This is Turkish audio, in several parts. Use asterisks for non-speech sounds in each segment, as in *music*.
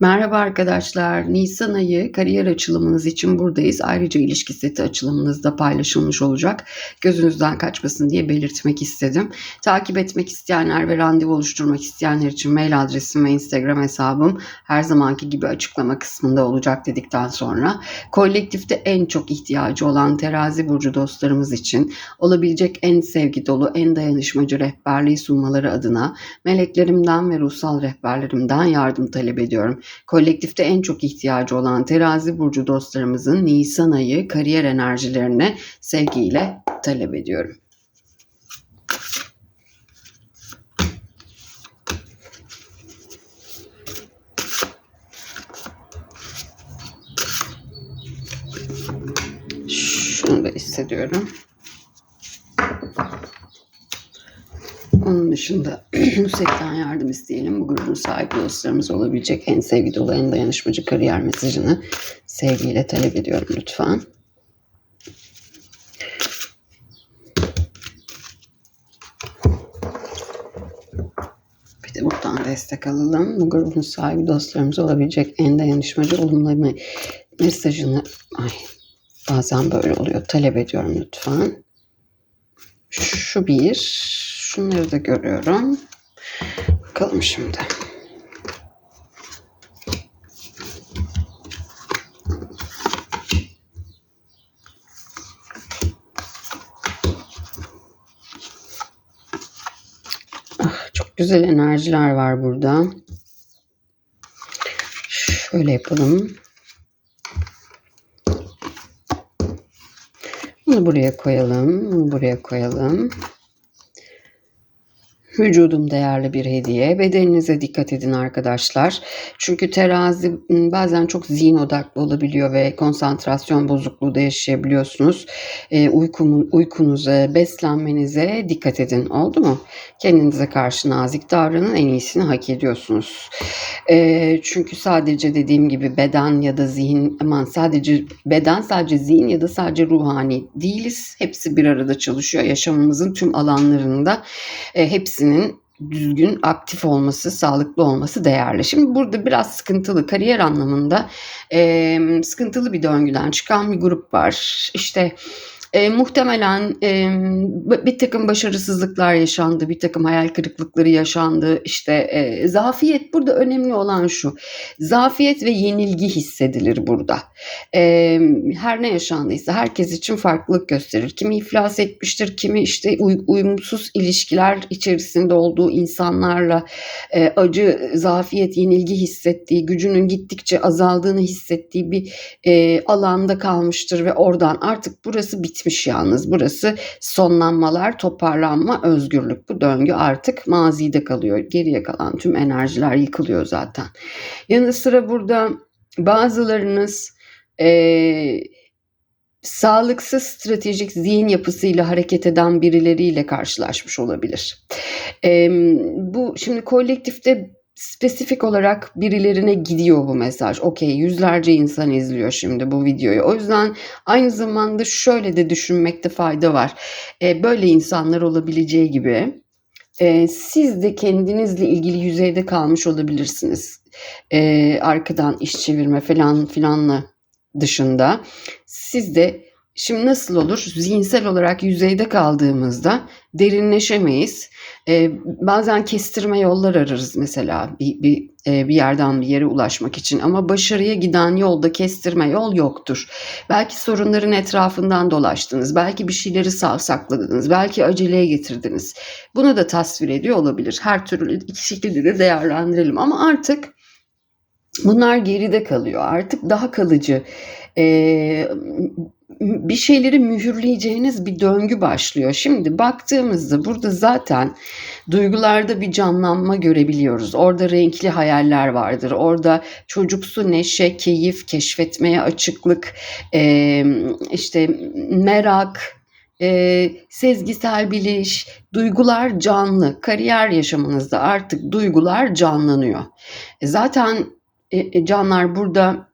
Merhaba arkadaşlar. Nisan ayı kariyer açılımınız için buradayız. Ayrıca ilişki seti açılımınız da paylaşılmış olacak. Gözünüzden kaçmasın diye belirtmek istedim. Takip etmek isteyenler ve randevu oluşturmak isteyenler için mail adresim ve Instagram hesabım her zamanki gibi açıklama kısmında olacak dedikten sonra kolektifte en çok ihtiyacı olan terazi burcu dostlarımız için olabilecek en sevgi dolu, en dayanışmacı rehberliği sunmaları adına meleklerimden ve ruhsal rehberlerimden yardım talep ediyorum. Kolektifte en çok ihtiyacı olan terazi burcu dostlarımızın Nisan ayı kariyer enerjilerini sevgiyle talep ediyorum. Şunu da hissediyorum. Dışında *clears throat* Nusret'ten yardım isteyelim. Bu grubun sahibi dostlarımız olabilecek en sevgi dolu, en dayanışmacı kariyer mesajını sevgiyle talep ediyorum lütfen. Bir de buradan destek alalım. Bu grubun sahibi dostlarımız olabilecek en dayanışmacı olumlu mesajını ay bazen böyle oluyor. Talep ediyorum lütfen. Şu bir, Şunları da görüyorum. Bakalım şimdi. Ah, çok güzel enerjiler var burada. Şöyle yapalım. Bunu buraya koyalım. Bunu buraya koyalım. Vücudum değerli bir hediye. Bedeninize dikkat edin arkadaşlar. Çünkü terazi bazen çok zihin odaklı olabiliyor ve konsantrasyon bozukluğu da yaşayabiliyorsunuz. E, uykumu, uykunuza, beslenmenize dikkat edin. Oldu mu? Kendinize karşı nazik davranın. En iyisini hak ediyorsunuz. E, çünkü sadece dediğim gibi beden ya da zihin, aman sadece beden, sadece zihin ya da sadece ruhani değiliz. Hepsi bir arada çalışıyor. Yaşamımızın tüm alanlarında e, hepsini enerjisinin düzgün, aktif olması, sağlıklı olması değerli. Şimdi burada biraz sıkıntılı, kariyer anlamında e, sıkıntılı bir döngüden çıkan bir grup var. İşte e, muhtemelen e, bir takım başarısızlıklar yaşandı, bir takım hayal kırıklıkları yaşandı. İşte e, zafiyet burada önemli olan şu. Zafiyet ve yenilgi hissedilir burada. E, her ne yaşandıysa herkes için farklılık gösterir. Kimi iflas etmiştir, kimi işte uy- uyumsuz ilişkiler içerisinde olduğu insanlarla e, acı, zafiyet, yenilgi hissettiği, gücünün gittikçe azaldığını hissettiği bir e, alanda kalmıştır ve oradan artık burası bit bitmiş yalnız. Burası sonlanmalar, toparlanma, özgürlük. Bu döngü artık mazide kalıyor. Geriye kalan tüm enerjiler yıkılıyor zaten. Yanı sıra burada bazılarınız e, sağlıksız stratejik zihin yapısıyla hareket eden birileriyle karşılaşmış olabilir. E, bu şimdi kolektifte spesifik olarak birilerine gidiyor bu mesaj. Okey yüzlerce insan izliyor şimdi bu videoyu. O yüzden aynı zamanda şöyle de düşünmekte fayda var. Ee, böyle insanlar olabileceği gibi e, siz de kendinizle ilgili yüzeyde kalmış olabilirsiniz. Ee, arkadan iş çevirme falan filanla dışında. Siz de Şimdi nasıl olur? Zihinsel olarak yüzeyde kaldığımızda derinleşemeyiz. Ee, bazen kestirme yollar ararız mesela bir, bir, e, bir yerden bir yere ulaşmak için ama başarıya giden yolda kestirme yol yoktur. Belki sorunların etrafından dolaştınız, belki bir şeyleri savsakladınız, belki aceleye getirdiniz. Bunu da tasvir ediyor olabilir. Her türlü iki şekilde de değerlendirelim ama artık bunlar geride kalıyor. Artık daha kalıcı e, bir şeyleri mühürleyeceğiniz bir döngü başlıyor. Şimdi baktığımızda burada zaten duygularda bir canlanma görebiliyoruz. Orada renkli hayaller vardır. Orada çocuksu neşe, keyif, keşfetmeye açıklık, e, işte merak, e, sezgisel biliş, duygular canlı. Kariyer yaşamınızda artık duygular canlanıyor. E, zaten e, canlar burada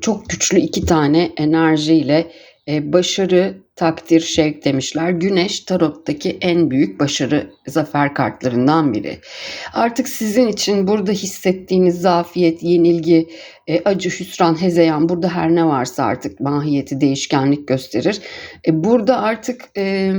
çok güçlü iki tane enerjiyle e, başarı takdir, şevk demişler. Güneş tarottaki en büyük başarı, zafer kartlarından biri. Artık sizin için burada hissettiğiniz zafiyet, yenilgi, e, acı, hüsran, hezeyan burada her ne varsa artık mahiyeti değişkenlik gösterir. E, burada artık e,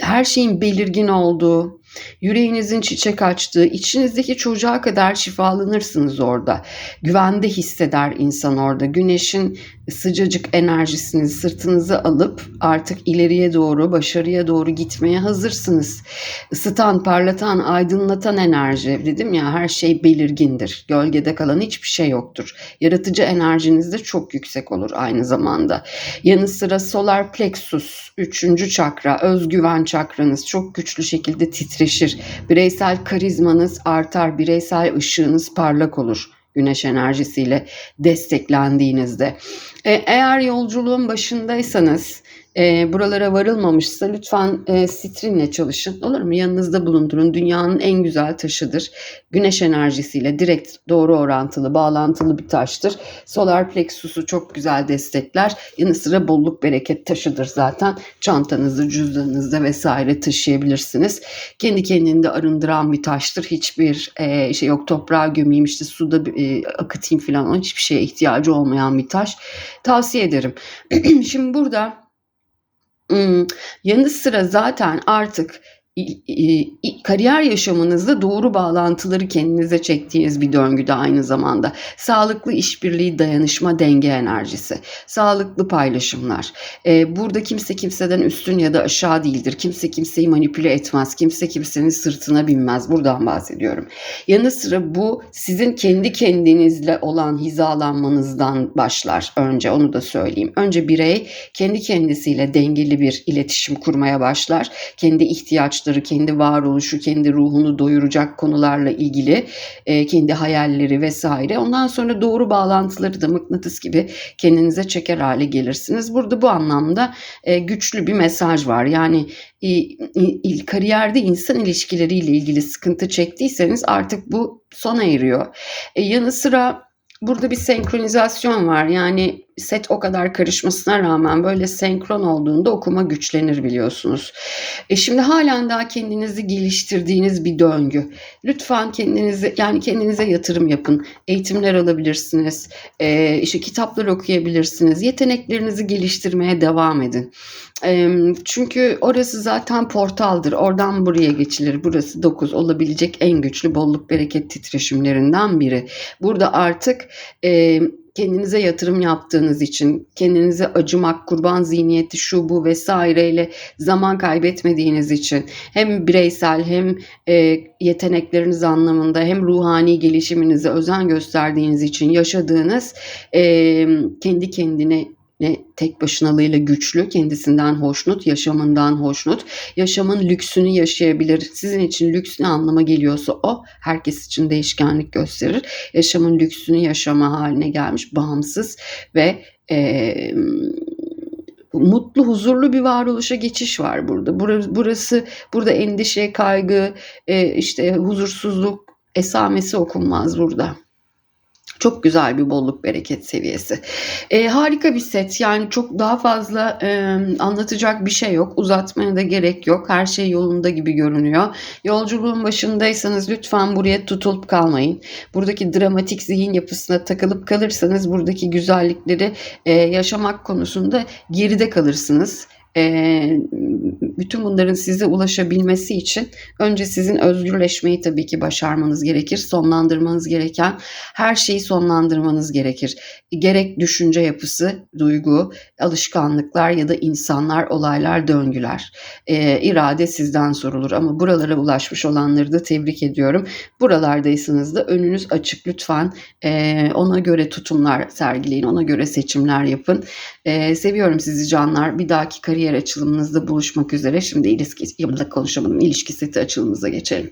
her şeyin belirgin olduğu, yüreğinizin çiçek açtığı, içinizdeki çocuğa kadar şifalanırsınız orada. Güvende hisseder insan orada. Güneşin sıcacık enerjisini sırtınıza alıp artık ileriye doğru, başarıya doğru gitmeye hazırsınız. Isıtan, parlatan, aydınlatan enerji dedim ya her şey belirgindir. Gölgede kalan hiçbir şey yoktur. Yaratıcı enerjiniz de çok yüksek olur aynı zamanda. Yanı sıra solar plexus, üçüncü çakra, özgüven çakranız çok güçlü şekilde titreşir. Bireysel karizmanız artar, bireysel ışığınız parlak olur güneş enerjisiyle desteklendiğinizde. E, eğer yolculuğun başındaysanız e, buralara varılmamışsa lütfen e, sitrinle çalışın. Olur mu? Yanınızda bulundurun. Dünyanın en güzel taşıdır. Güneş enerjisiyle direkt doğru orantılı, bağlantılı bir taştır. Solar plexus'u çok güzel destekler. Yanı sıra bolluk bereket taşıdır zaten. Çantanızı, cüzdanınızda vesaire taşıyabilirsiniz. Kendi kendini de arındıran bir taştır. Hiçbir e, şey yok toprağa gömeyim işte suda e, akıtayım falan hiçbir şeye ihtiyacı olmayan bir taş. Tavsiye ederim. *clears throat* Şimdi burada yanı sıra zaten artık kariyer yaşamınızda doğru bağlantıları kendinize çektiğiniz bir döngüde aynı zamanda. Sağlıklı işbirliği, dayanışma, denge enerjisi, sağlıklı paylaşımlar. Burada kimse kimseden üstün ya da aşağı değildir. Kimse kimseyi manipüle etmez. Kimse kimsenin sırtına binmez. Buradan bahsediyorum. Yanı sıra bu sizin kendi kendinizle olan hizalanmanızdan başlar. Önce onu da söyleyeyim. Önce birey kendi kendisiyle dengeli bir iletişim kurmaya başlar. Kendi ihtiyaç ihtiyaçları, kendi varoluşu, kendi ruhunu doyuracak konularla ilgili e, kendi hayalleri vesaire. Ondan sonra doğru bağlantıları da mıknatıs gibi kendinize çeker hale gelirsiniz. Burada bu anlamda e, güçlü bir mesaj var. Yani e, il, kariyerde insan ilişkileriyle ilgili sıkıntı çektiyseniz artık bu sona eriyor. E, yanı sıra burada bir senkronizasyon var. Yani set o kadar karışmasına rağmen böyle senkron olduğunda okuma güçlenir biliyorsunuz. E şimdi halen daha kendinizi geliştirdiğiniz bir döngü. Lütfen kendinize yani kendinize yatırım yapın. Eğitimler alabilirsiniz. E, işte kitaplar okuyabilirsiniz. Yeteneklerinizi geliştirmeye devam edin. E, çünkü orası zaten portaldır. Oradan buraya geçilir. Burası 9 olabilecek en güçlü bolluk bereket titreşimlerinden biri. Burada artık e, kendinize yatırım yaptığınız için, kendinize acımak, kurban zihniyeti, şu bu vesaireyle zaman kaybetmediğiniz için hem bireysel hem e, yetenekleriniz anlamında hem ruhani gelişiminize özen gösterdiğiniz için yaşadığınız e, kendi kendine ne tek başınalığıyla güçlü, kendisinden hoşnut, yaşamından hoşnut, yaşamın lüksünü yaşayabilir. Sizin için lüks ne anlama geliyorsa o herkes için değişkenlik gösterir. Yaşamın lüksünü yaşama haline gelmiş, bağımsız ve e, mutlu, huzurlu bir varoluşa geçiş var burada. Burası, burası burada endişe, kaygı, e, işte huzursuzluk esamesi okunmaz burada. Çok güzel bir bolluk bereket seviyesi. E, harika bir set. Yani çok daha fazla e, anlatacak bir şey yok. Uzatmaya da gerek yok. Her şey yolunda gibi görünüyor. Yolculuğun başındaysanız lütfen buraya tutulup kalmayın. Buradaki dramatik zihin yapısına takılıp kalırsanız buradaki güzellikleri e, yaşamak konusunda geride kalırsınız bütün bunların size ulaşabilmesi için önce sizin özgürleşmeyi tabii ki başarmanız gerekir. Sonlandırmanız gereken her şeyi sonlandırmanız gerekir. Gerek düşünce yapısı, duygu, alışkanlıklar ya da insanlar, olaylar, döngüler. İrade sizden sorulur ama buralara ulaşmış olanları da tebrik ediyorum. Buralardaysanız da önünüz açık lütfen ona göre tutumlar sergileyin, ona göre seçimler yapın. Seviyorum sizi canlar. Bir dahaki kariyer açılımınızda buluşmak üzere. Şimdi ilişki, konuşamadım. İlişki seti açılımımıza geçelim.